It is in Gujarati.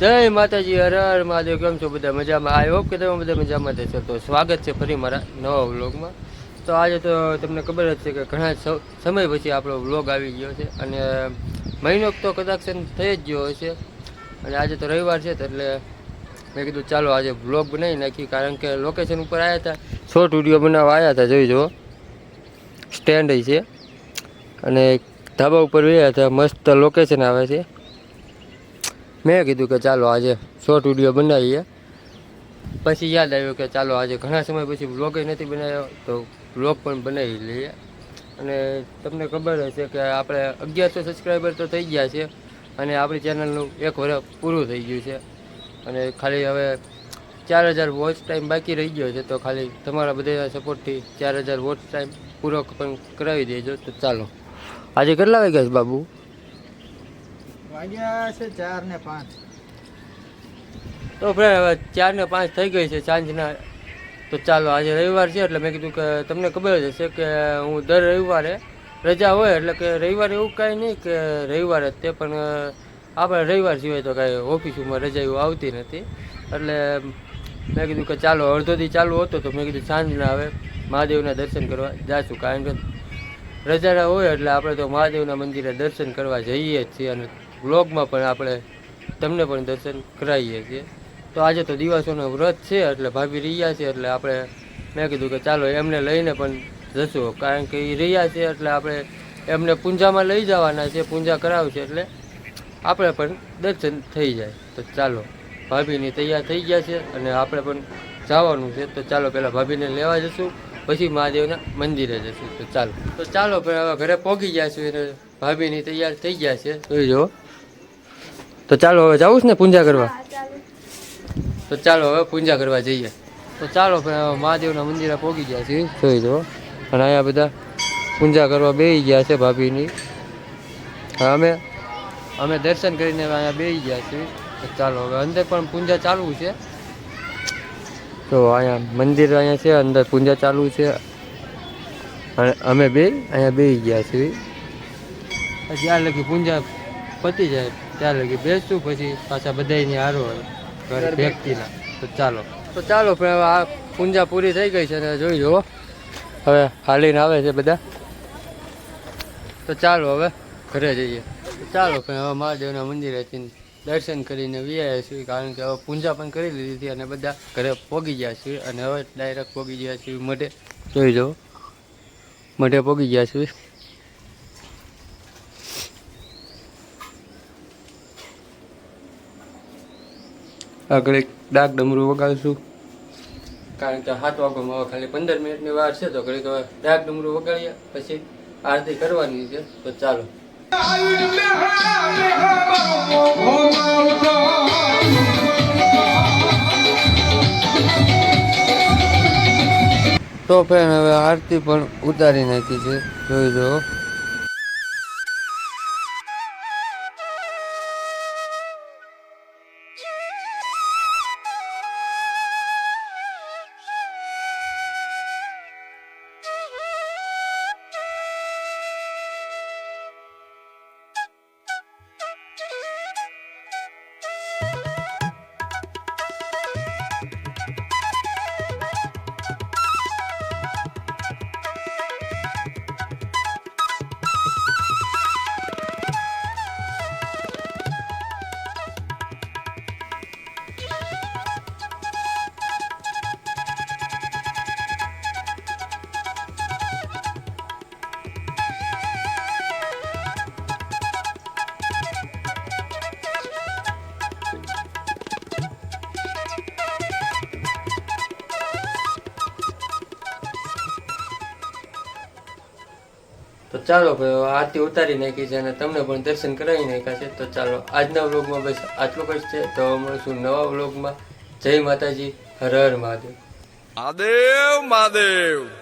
જય માતાજી, હર હર મહાદેવ, કેમ છો બધા? મજામાં? આઈ હોપ કે તમે બધા મજામાં જશો તો સ્વાગત છે ફરી મારા નવા વ્લોગમાં. તો આજે તો તમને ખબર જ છે કે ઘણા સમય પછી આપણો વ્લોગ આવી ગયો છે. અને મહિનો તો કદાચ થઈ જ ગયો હશે. અને આજે તો રવિવાર છે એટલે મેં કીધું ચાલો આજે વ્લોગ બનાવી નાખી કારણ કે લોકેશન ઉપર આવ્યા હતા શોર્ટ વીડિયો બનાવવા આવ્યા હતા, જોઈ જુઓ. સ્ટેન્ડ છે. અને ધાબા ઉપર રહ્યા હતા. મસ્ત લોકેશન આવે છે. મેં કીધું કે ચાલો આજે શોર્ટ વીડિયો બનાવીએ. પછી યાદ આવ્યું કે ચાલો આજે ઘણા સમય પછી બ્લોગ નથી બનાવ્યો, તો વ્લોગ પણ બનાવી લઈએ. અને તમને ખબર હશે કે આપણે અગિયારસો સબસ્ક્રાઈબર તો થઈ ગયા છે, અને આપણી ચેનલનું એક વર્ષ પૂરું થઈ ગયું છે. અને ખાલી હવે ચાર હજાર વોચ ટાઈમ બાકી રહી ગયો છે, તો ખાલી તમારા બધા સપોર્ટથી ચાર હજાર વોચ ટાઈમ પૂરો પણ કરાવી દેજો. તો ચાલો. આજે કેટલા વાગ્યા છે બાબુ? વાગ્યા છે ચાર પાંચ. તો ફ્રેન્ડ હવે ચાર ને પાંચ થઈ ગઈ છે સાંજના. તો ચાલો, આજે રવિવાર છે, એટલે મેં કીધું કે તમને ખબર જ હશે કે હું દર રવિવારે રજા હોય, એટલે કે રવિવારે એવું કાંઈ નહીં કે રવિવારે જ તે, પણ આપણે રવિવાર સિવાય તો કાંઈ ઓફિસમાં રજા એવું આવતી નથી. એટલે મેં કીધું કે ચાલો અડધોથી ચાલુ હતો, તો મેં કીધું સાંજના હવે મહાદેવના દર્શન કરવા જાશું, કારણ કે રજાના હોય, એટલે આપણે તો મહાદેવના મંદિરે દર્શન કરવા જઈએ જ છીએ અને વ્લોગમાં પણ આપણે તમને પણ દર્શન કરાવીએ છીએ. તો આજે તો દિવસોનો વ્રત છે, એટલે ભાભી રહ્યા છે, એટલે આપણે મેં કીધું કે ચાલો એમને લઈને પણ જશું. કારણ કે એ રહ્યા છે, એટલે આપણે એમને પૂંજામાં લઈ જવાના છે, પૂંજા કરાવશે, એટલે આપણે પણ દર્શન થઈ જાય. તો ચાલો, ભાભીની તૈયાર થઈ ગયા છે, અને આપણે પણ જવાનું છે. તો ચાલો પહેલાં ભાભીને લેવા જશું, પછી મહાદેવના મંદિરે જશું. તો ચાલો. તો ચાલો, પણ હવે ઘરે પહોંચી ગયા છું અને ભાભીની તૈયાર થઈ ગયા છે. જોઈ જો તો ચાલો હવે જવું છે ને પૂજા કરવા? તો ચાલો હવે પૂજા કરવા જઈએ. તો ચાલો મહાદેવના મંદિરે પહોંચી ગયા છીએ જોઈ જો અને અહીંયા બધા પૂજા કરવા બેસી ગયા છે ભાભીની. અમે અમે દર્શન કરીને અહીંયા બેસી ગયા છીએ. તો ચાલો હવે અંદર પણ પૂજા ચાલુ છે. તો અહીંયા મંદિર અહીંયા છે અંદર પૂજા ચાલુ છે. અને અમે બે અહીંયા બેસી ગયા છીએ. જ્યાં લગી પૂજા પતી જાય. ત્યાં લગી બેસું પછી પાછા બધાની હારો ઘરે વ્યક્તિના તો ચાલો. તો ચાલો પણ હવે આ પૂજા પૂરી થઈ ગઈ છે અને જોઈ જુઓ. હવે હાલીને આવે છે બધા. તો ચાલો હવે ઘરે જઈએ. ચાલો પણ હવે મહાદેવના મંદિરે દર્શન કરીને વ્યાયા છીએ કારણ કે હવે પૂજા પણ કરી લીધી હતી અને બધા ઘરે પોગી ગયા છીએ અને હવે ડાયરેક્ટ પોગી ગયા છીએ મઢે. જોઈ જુઓ. મઢે પોગી ગયા છીએ. આગળ એક ડાક ડમરું વગાડશું. કારણ કે સાત વાગ્યામાં હવે ખાલી પંદર મિનિટની વાર છે, તો ઘડીક હવે ડાક ડમરું વગાડીએ, પછી આરતી કરવાની છે, તો ચાલો. તો ફેન હવે આરતી પણ ઉતારી નાખી છે, જોઈ જો તો ચાલો ભાઈ આરતી ઉતારી નાખી છે અને તમને પણ દર્શન કરાવી નાખ્યા છે. તો ચાલો આજના વ્લોગમાં બસ આટલું જ છે. તો મળશું નવા વ્લોગમાં. જય માતાજી. હર હર મહાદેવ. મહાદેવ મહાદેવ.